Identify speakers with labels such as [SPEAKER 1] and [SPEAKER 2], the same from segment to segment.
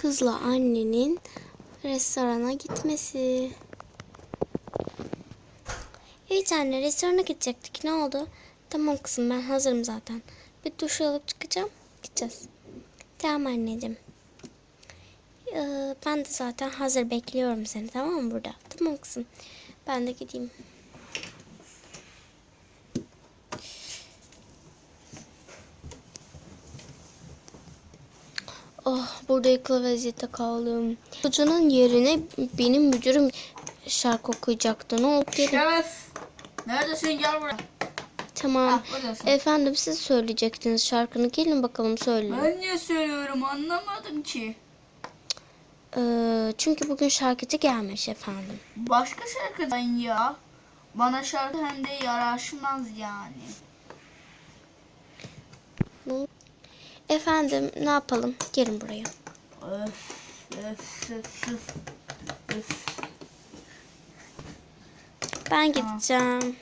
[SPEAKER 1] kızla annenin restorana gitmesi. Evet anne restorana gidecektik. Ne oldu? Tamam kızım ben hazırım zaten. Bir duş alıp çıkacağım. Gideceğiz. Tamam anneciğim. Ee, ben de zaten hazır bekliyorum seni tamam mı burada? Tamam kızım. Ben de gideyim. Oh burada yıkılı vaziyette kaldım. Hocanın yerine benim müdürüm şarkı okuyacaktı. Ne oldu?
[SPEAKER 2] Şeref. Neredesin gel buraya.
[SPEAKER 1] Tamam.
[SPEAKER 2] Ah.
[SPEAKER 1] Efendim siz söyleyecektiniz şarkını. Gelin bakalım söyleyin.
[SPEAKER 2] Ben niye söylüyorum anlamadım ki.
[SPEAKER 1] Ee, çünkü bugün şarkıcı gelmiş efendim.
[SPEAKER 2] Başka şarkıdan ya. Bana şarkı hem de yaraşmaz yani.
[SPEAKER 1] Efendim ne yapalım? Gelin buraya.
[SPEAKER 2] Öf öf öf öf. öf.
[SPEAKER 1] Ben gideceğim.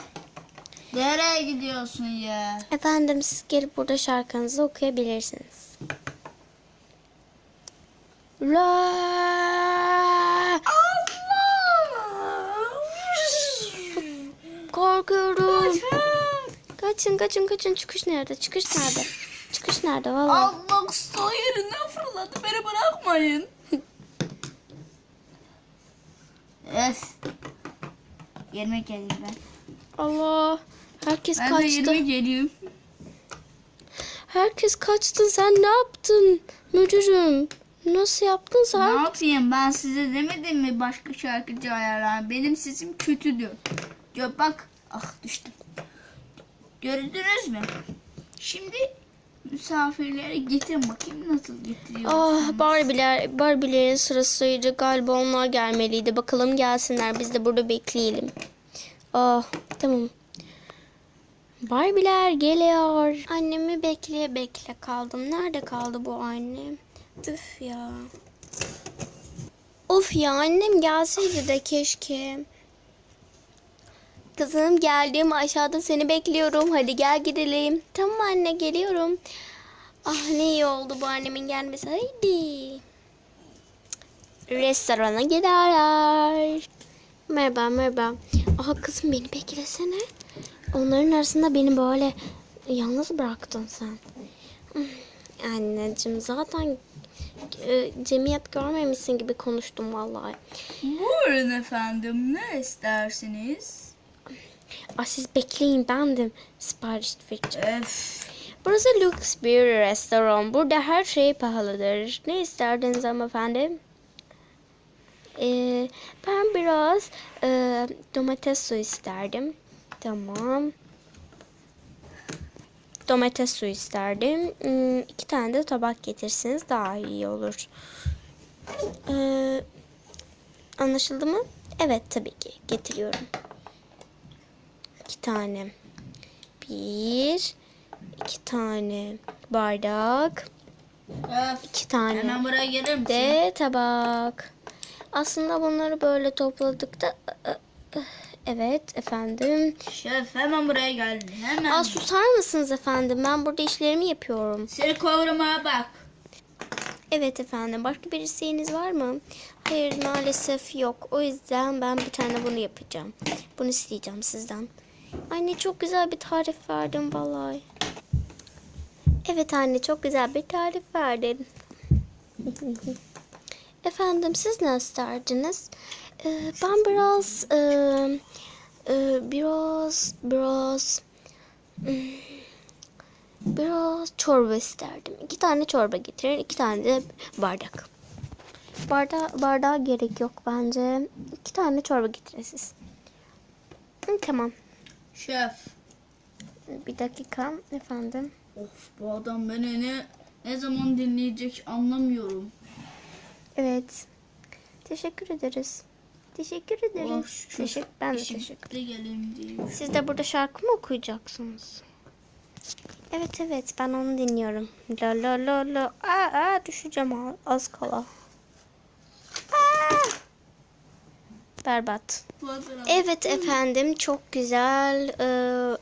[SPEAKER 2] Nereye gidiyorsun ya?
[SPEAKER 1] Efendim siz gelip burada şarkınızı okuyabilirsiniz. La Korkuyorum. Kaçın kaçın kaçın. Çıkış nerede? Çıkış nerede? Nerede valla?
[SPEAKER 2] Allah usta yerine fırladı beni bırakmayın. Öf. Yerime geleyim ben.
[SPEAKER 1] Allah. Herkes
[SPEAKER 2] Ben de
[SPEAKER 1] kaçtı.
[SPEAKER 2] yerime geleyim.
[SPEAKER 1] Herkes kaçtı. Sen ne yaptın? Müdürüm. Nasıl yaptın
[SPEAKER 2] Ne
[SPEAKER 1] sen?
[SPEAKER 2] yapayım ben size demedim mi başka şarkıcı ayarlar. Benim sesim kötüdür. Gör bak. Ah düştüm. Gördünüz mü? Şimdi misafirleri getirin bakayım nasıl getiriyorsunuz.
[SPEAKER 1] Ah Barbie'ler, Barbie'lerin sırasıydı. Galiba onlar gelmeliydi. Bakalım gelsinler. Biz de burada bekleyelim. Ah tamam. Barbie'ler geliyor. Annemi bekle bekle kaldım. Nerede kaldı bu annem? Üf ya. Of ya annem gelseydi de keşke. Kızım geldim aşağıda seni bekliyorum. Hadi gel gidelim. Tamam anne geliyorum. Ah ne iyi oldu bu annemin gelmesi. Haydi. Restorana giderler. Merhaba merhaba. Aha kızım beni beklesene. Onların arasında beni böyle yalnız bıraktın sen. Hmm, Anneciğim zaten e, cemiyet görmemişsin gibi konuştum vallahi.
[SPEAKER 2] Buyurun efendim ne istersiniz?
[SPEAKER 1] Ah siz bekleyin ben de sipariş vereceğim.
[SPEAKER 2] Öf.
[SPEAKER 1] Burası lüks bir restoran. Burada her şey pahalıdır. Ne isterdiniz hanımefendi? Ee, ben biraz e, domates suyu isterdim. Tamam. Domates suyu isterdim. Hmm, iki tane de tabak getirseniz daha iyi olur. Ee, anlaşıldı mı? Evet tabii ki getiriyorum. İki tane. Bir, iki tane bardak,
[SPEAKER 2] Öf.
[SPEAKER 1] iki tane
[SPEAKER 2] Hemen buraya gelir misin?
[SPEAKER 1] de tabak. Aslında bunları böyle topladık da evet efendim.
[SPEAKER 2] Şef hemen buraya gel. Hemen.
[SPEAKER 1] Aa, susar mısınız efendim? Ben burada işlerimi yapıyorum.
[SPEAKER 2] Seni kovramaya bak.
[SPEAKER 1] Evet efendim. Başka bir isteğiniz var mı? Hayır maalesef yok. O yüzden ben bir tane bunu yapacağım. Bunu isteyeceğim sizden. Anne çok güzel bir tarif verdin vallahi. Evet anne çok güzel bir tarif verdin. Efendim siz ne isterdiniz? Ee, ben biraz e, e, biraz biraz hmm, biraz çorba isterdim. İki tane çorba getirin, iki tane de bardak. Barda bardağa gerek yok bence. İki tane çorba getirin siz. Tamam.
[SPEAKER 2] Şef.
[SPEAKER 1] Bir dakika efendim.
[SPEAKER 2] Of bu adam beni ne ne zaman dinleyecek anlamıyorum.
[SPEAKER 1] Evet. Teşekkür ederiz. Teşekkür ederiz.
[SPEAKER 2] Oh, şükür.
[SPEAKER 1] Teşekkür, ben de teşekkür
[SPEAKER 2] diye.
[SPEAKER 1] Siz de burada şarkı mı okuyacaksınız? Evet evet ben onu dinliyorum. La la la la. Aa, aa düşeceğim az kala. Aa! Berbat. Evet efendim çok güzel. Ee,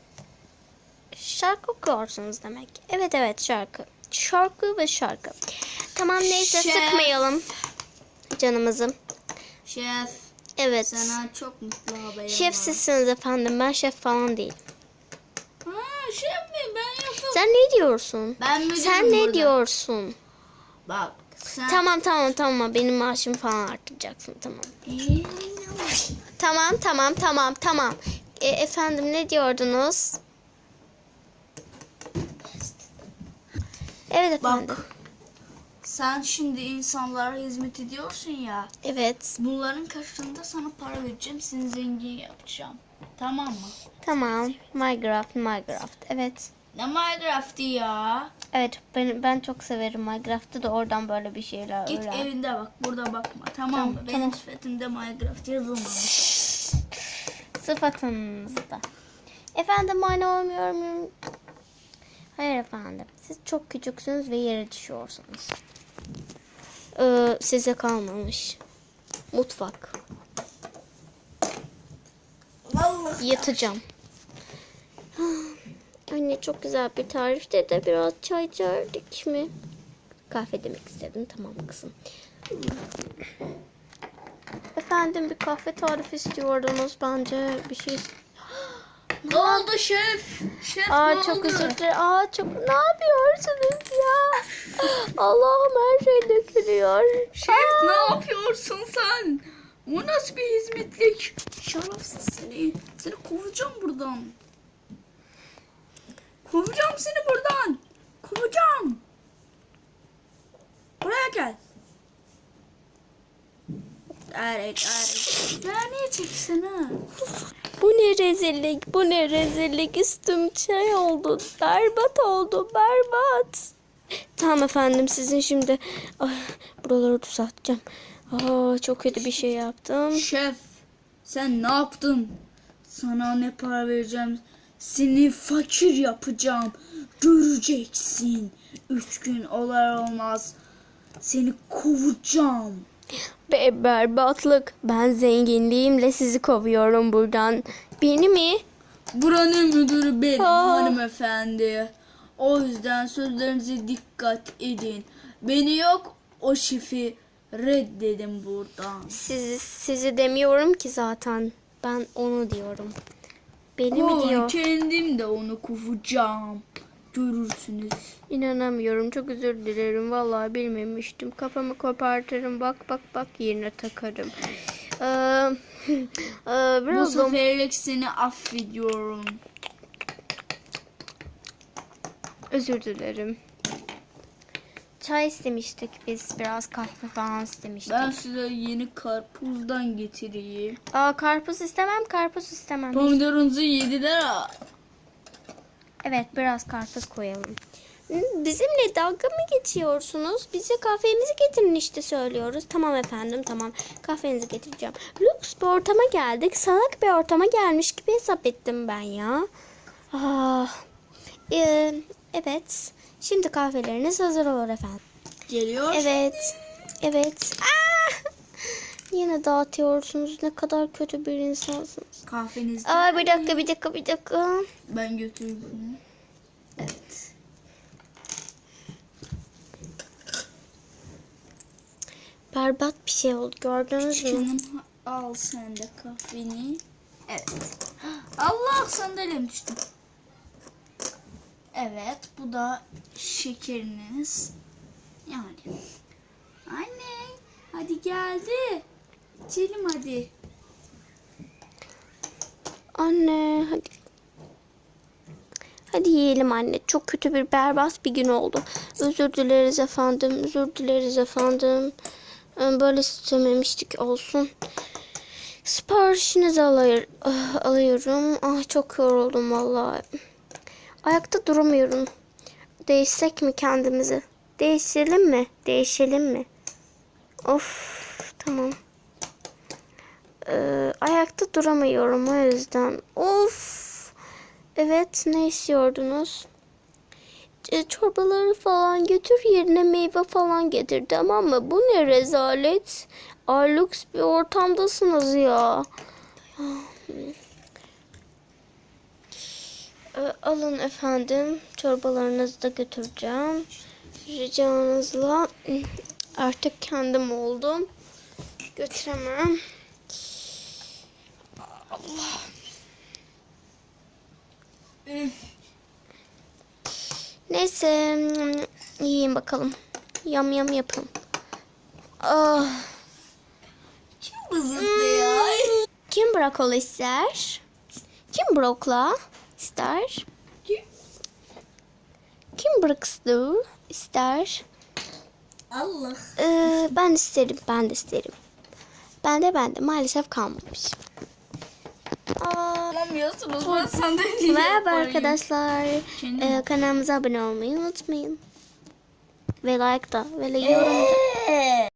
[SPEAKER 1] şarkı okuyorsunuz demek. Evet evet şarkı. Şarkı ve şarkı. Tamam neyse
[SPEAKER 2] Şef.
[SPEAKER 1] sıkmayalım canımızı.
[SPEAKER 2] Şef
[SPEAKER 1] Evet.
[SPEAKER 2] sana çok mutlu haberim
[SPEAKER 1] Şef sizsiniz efendim. Ben şef falan değilim.
[SPEAKER 2] Ha şef mi? Ben yapıyorum.
[SPEAKER 1] Sen ne diyorsun?
[SPEAKER 2] Ben müdürüm
[SPEAKER 1] Sen ne
[SPEAKER 2] burada.
[SPEAKER 1] diyorsun?
[SPEAKER 2] Bak sen.
[SPEAKER 1] Tamam tamam tamam. Benim maaşımı falan arttıracaksın tamam.
[SPEAKER 2] Ee,
[SPEAKER 1] Tamam tamam tamam tamam. E, efendim ne diyordunuz? Evet efendim.
[SPEAKER 2] Bak. Sen şimdi insanlara hizmet ediyorsun ya.
[SPEAKER 1] Evet.
[SPEAKER 2] Bunların karşılığında sana para vereceğim. Seni zengin yapacağım. Tamam mı?
[SPEAKER 1] Tamam. Minecraft, Minecraft. Evet.
[SPEAKER 2] Ne Minecraft'ı ya?
[SPEAKER 1] Evet ben ben çok severim Minecraft'ı da oradan böyle bir şeyler
[SPEAKER 2] Git
[SPEAKER 1] öğren.
[SPEAKER 2] evinde bak. Burada bakma. Tamam,
[SPEAKER 1] Tamam,
[SPEAKER 2] mı? Benim
[SPEAKER 1] tamam.
[SPEAKER 2] sıfatımda Minecraft yazılmamış.
[SPEAKER 1] Sıfatınızda. Efendim aynı olmuyor muyum? Hayır efendim. Siz çok küçüksünüz ve yere düşüyorsunuz. Ee, size kalmamış. Mutfak.
[SPEAKER 2] Vallahi.
[SPEAKER 1] Yatacağım. Anne çok güzel bir tarifte de biraz çay içerdik mi? Kahve demek istedim. Tamam kızım. Efendim bir kahve tarifi istiyordunuz bence bir şey.
[SPEAKER 2] Ne oldu şef? Şef
[SPEAKER 1] Aa
[SPEAKER 2] ne
[SPEAKER 1] çok
[SPEAKER 2] oldu?
[SPEAKER 1] özür dilerim. Aa çok ne yapıyorsunuz ya? Allah'ım her şey dökülüyor.
[SPEAKER 2] Şef ne yapıyorsun sen? Bu nasıl bir hizmetlik? Şerefsiz seni. Seni kovacağım buradan. Kovacağım seni buradan. Kovacağım. Buraya gel. Evet, evet. Ya niye çeksene?
[SPEAKER 1] Bu ne rezillik, bu ne rezillik. Üstüm şey oldu, berbat oldu, berbat. Tamam efendim sizin şimdi ah, buraları düzelteceğim. Aa, çok kötü bir şey yaptım.
[SPEAKER 2] Şef, sen ne yaptın? Sana ne para vereceğim? Seni fakir yapacağım. Göreceksin. Üç gün olar olmaz. Seni kovacağım.
[SPEAKER 1] Be berbatlık. Ben zenginliğimle sizi kovuyorum buradan. Beni mi?
[SPEAKER 2] Buranın müdürü benim
[SPEAKER 1] Aa.
[SPEAKER 2] hanımefendi. O yüzden sözlerinize dikkat edin. Beni yok o şefi reddedin buradan.
[SPEAKER 1] Sizi, sizi demiyorum ki zaten. Ben onu diyorum. Beni mi
[SPEAKER 2] Kovun,
[SPEAKER 1] diyor?
[SPEAKER 2] kendim de onu kovacağım. Görürsünüz.
[SPEAKER 1] İnanamıyorum. Çok özür dilerim. Vallahi bilmemiştim. Kafamı kopartırım. Bak bak bak yerine takarım. Ee,
[SPEAKER 2] Bu
[SPEAKER 1] biraz da-
[SPEAKER 2] seferlik seni affediyorum.
[SPEAKER 1] özür dilerim. Çay istemiştik biz. Biraz kahve falan istemiştik.
[SPEAKER 2] Ben size yeni karpuzdan getireyim.
[SPEAKER 1] Aa, karpuz istemem. Karpuz istemem.
[SPEAKER 2] Pomidorunuzu yediler ha.
[SPEAKER 1] Evet biraz karpuz koyalım. Bizimle dalga mı geçiyorsunuz? Bize kahvemizi getirin işte söylüyoruz. Tamam efendim tamam. Kahvenizi getireceğim. Lüks bir ortama geldik. Salak bir ortama gelmiş gibi hesap ettim ben ya. Ah. Ee, evet. Şimdi kahveleriniz hazır olur efendim.
[SPEAKER 2] Geliyor.
[SPEAKER 1] Evet. Evet. Ah! Yine dağıtıyorsunuz. Ne kadar kötü bir insansınız.
[SPEAKER 2] Kahveniz
[SPEAKER 1] Aa bir dakika bir dakika bir dakika.
[SPEAKER 2] ben götüreyim bunu.
[SPEAKER 1] Evet. Berbat bir şey oldu gördünüz mü?
[SPEAKER 2] Canım al sen de kahveni. Evet. Allah sandalyem düştü. Evet bu da şekeriniz. Yani. Anne hadi geldi. İçelim hadi.
[SPEAKER 1] Anne hadi. Hadi yiyelim anne. Çok kötü bir berbat bir gün oldu. Özür dileriz efendim. Özür dileriz efendim. Ee, Böyle istememiştik olsun. Siparişinizi alay- ah, alıyorum. Ah çok yoruldum vallahi. Ayakta duramıyorum. Değişsek mi kendimizi? Değişelim mi? Değişelim mi? Of tamam. Ee, ayakta duramıyorum o yüzden. Of. Evet ne istiyordunuz? E, çorbaları falan götür yerine meyve falan getir tamam mı? Bu ne rezalet? Alux bir ortamdasınız ya. Ee, alın efendim. Çorbalarınızı da götüreceğim. ricanızla artık kendim oldum. Götüremem.
[SPEAKER 2] Üf.
[SPEAKER 1] Neyse yiyeyim bakalım. Yam yam yapın. Ah.
[SPEAKER 2] Kim bızıttı ya?
[SPEAKER 1] Kim brokoli ister? Kim brokla ister?
[SPEAKER 2] Kim?
[SPEAKER 1] Kim brokstu ister?
[SPEAKER 2] Allah.
[SPEAKER 1] Ee, ben isterim, ben de isterim. Ben de ben de maalesef kalmamış. Aa,
[SPEAKER 2] Alamıyorsunuz ben sandalyeyi
[SPEAKER 1] merhaba arkadaşlar. Ee, kanalımıza abone olmayı unutmayın. Ve like da ve yorum da.